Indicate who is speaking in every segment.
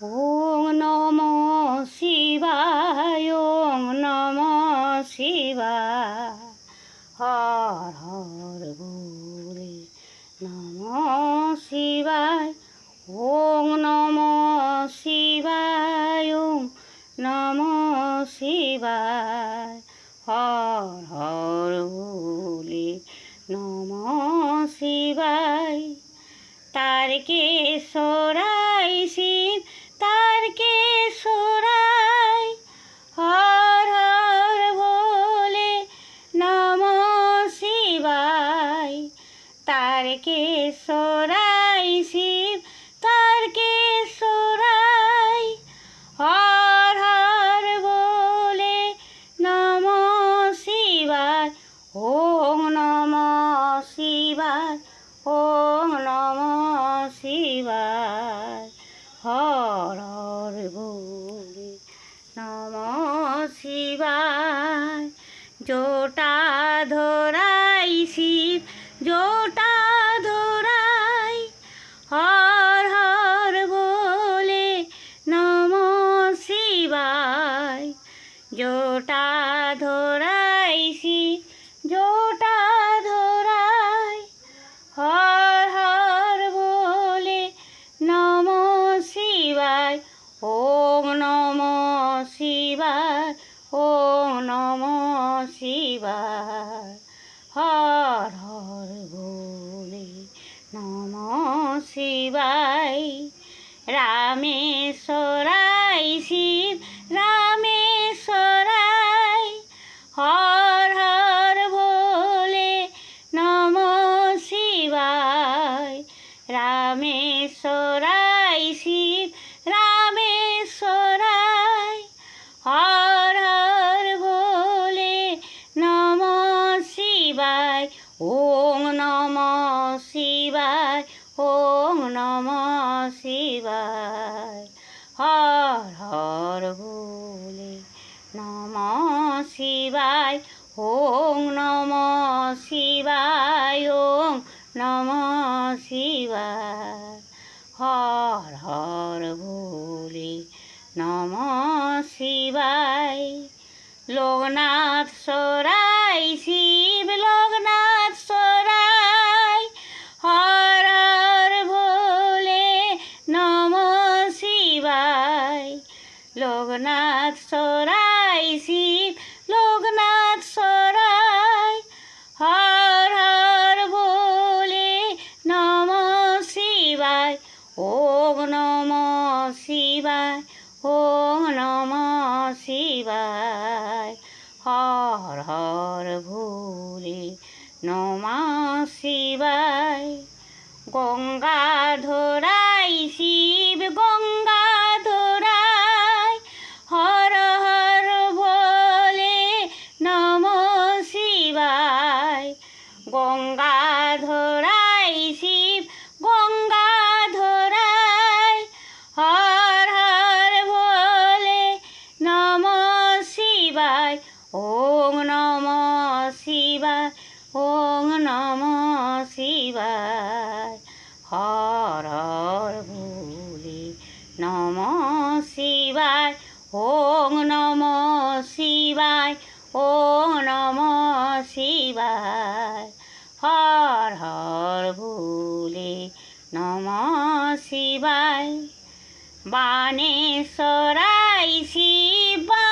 Speaker 1: ওং নম শিবায় ওং নম শিবায়। হর হর বলে নম শিবায় ওং নম শিবায় ওং নম শিবায়। হর হর বলে নম শিবায় তারকে তারকে সরাই শিব তারকে সরাই হর হর বলে নম শিবায়, ওম নম শিবায়, ওম নম শিবায়, হর হর বলে নম শিবায়। জোটা ধরাই শিব জোটা ধরাই শিব জোটা ধরাই, হর হর বলে নম শিবায়, ওম নম শিবায়, ওম নম শিবায়, হর হর বলে নম শিবায় রামেশ্বরাই শিব রামেশ্বরাই শিব রামেশ্বরাই। হর হর ভোলে নম শিবায়, ওম নম শিবায়, ওম নম শিবায়। হর হর ভোলে নম শিবায়, ওম নম শিবায়, ওম নম শিবায়। হর হর ভোলে নম শিবায়। লোকনাথ সরাই শিবায় ওম নম শিবায়। হর হর ভোলে নম শিবায়। গঙ্গা ধরাই ওম নম শিবায় ওম নম শিবায়। হর হর ভোলে নম শিবায় ওম নম শিবায় ওম নম শিবায়। হর হর ভোলে নম শিবায়। বানেশ্বরাই শিব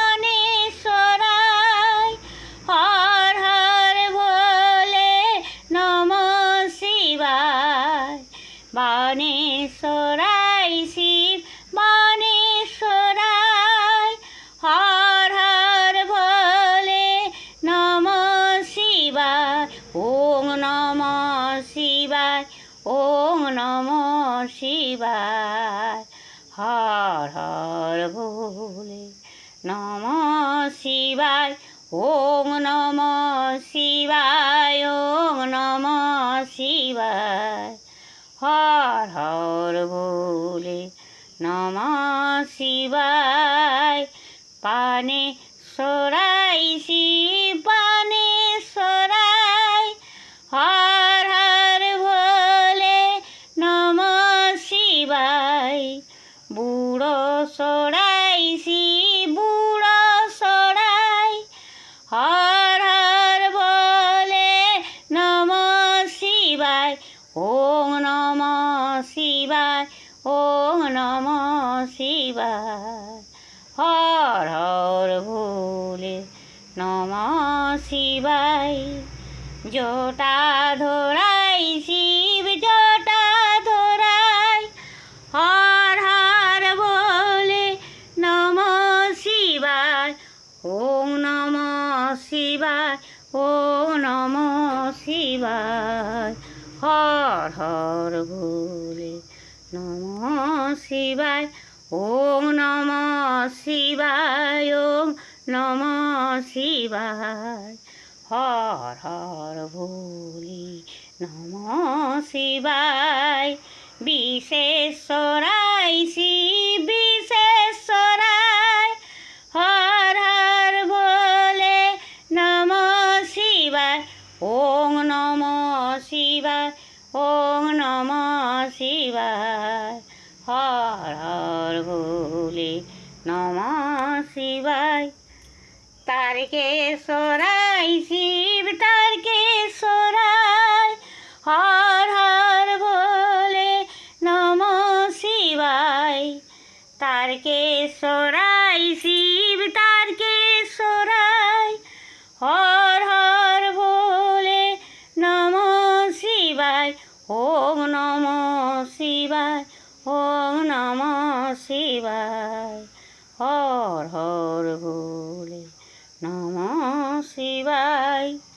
Speaker 1: শিবায় সরাই শিব, বনে সরাই। হর হর ভোলে নম শিবায় ওম নম শিবায় ওম নম শিবায়। হর হর ভোলে নম শিবায় ওম নম শিবায় ওম নম শিবায় হর হর ভোলে নম শিবায়, পানে সরাই শিব পানে সরাই। হর হর ভোলে নম শিবায়, বুড়ো চৰাই বুড়ো চৰাই হর হৰ বলে নম শিৱায় ওং নম নম শিৱায় হর হর ভোলে নম শিবাই জটা ধরাই, শিব জটা ধরাই। হর হর ভোলে নম শিবায় ওং নম শিবায় ওং নম শিবায় হর হর ভোলে নম শিবায় ওং নম শিবায়, ওং নম শিবায়। হর হর ভোলে নম শিবায়। বিশেশ্বরাই শিব বিশেশ্বরায় হর হর ভোলে নম শিবায়, ওং নম শিবায়, ওং নম শিবায়। হর ভোলে নম শিবায়। তারকেশ্বরাই শিব তারকেশ্বরায় হর হর ভোলে নম শিবায়। তারকেশ্বরাই শিব তারকেশ্বরায় হর হর ভোলে নম শিবায়। ওম নম শিবায়, ওম শিবায়। হর হর ভোলে নম শিবায়।